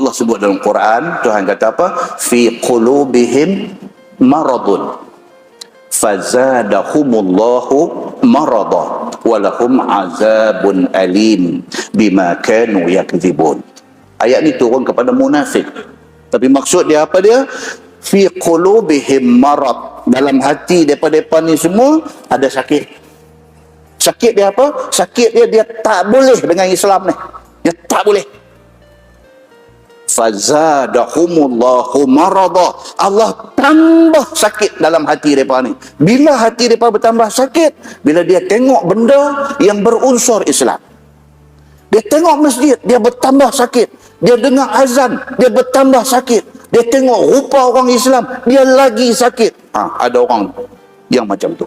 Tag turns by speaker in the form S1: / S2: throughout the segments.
S1: Allah sebut dalam Quran, Tuhan kata apa? Fi qulubihim maradun. Fazadahumullahu marada walahum azabun alim bima kanu yakdzibun. Ayat ni turun kepada munafik. Tapi maksud dia apa dia? Fi qulubihim marad. Dalam hati depa-depa ni semua ada sakit. Sakit dia apa? Sakit dia dia tak boleh dengan Islam ni. Dia tak boleh fazadahumullahu marada. Allah tambah sakit dalam hati mereka ni. Bila hati mereka bertambah sakit? Bila dia tengok benda yang berunsur Islam. Dia tengok masjid dia bertambah sakit. Dia dengar azan dia bertambah sakit. Dia tengok rupa orang Islam dia lagi sakit. Ha, ada orang yang macam tu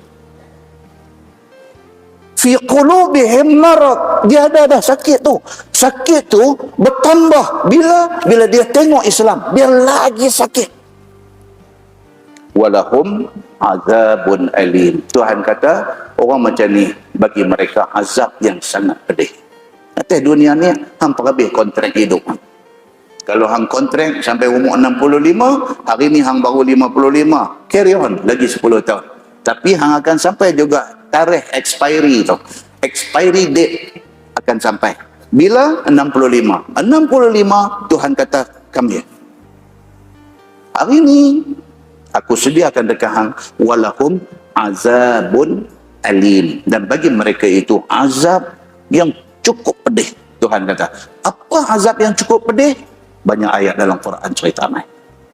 S1: fi qulubihim marad. Dia ada dah sakit tu. Sakit tu bertambah bila bila dia tengok Islam. Dia lagi sakit. Walahum azabun alim. Tuhan kata orang macam ni bagi mereka azab yang sangat pedih. Atas dunia ni hang habis kontrak hidup. Kalau hang kontrak sampai umur 65 hari ni hang baru 55 carry on lagi 10 tahun. Tapi hang akan sampai juga tarikh expiry tu. Expiry date akan sampai. Bila? 65. 65 Tuhan kata kami. Hari ini aku sediakan dekat hang walahum azabun alim dan bagi mereka itu azab yang cukup pedih Tuhan kata apa azab yang cukup pedih banyak ayat dalam Quran cerita mai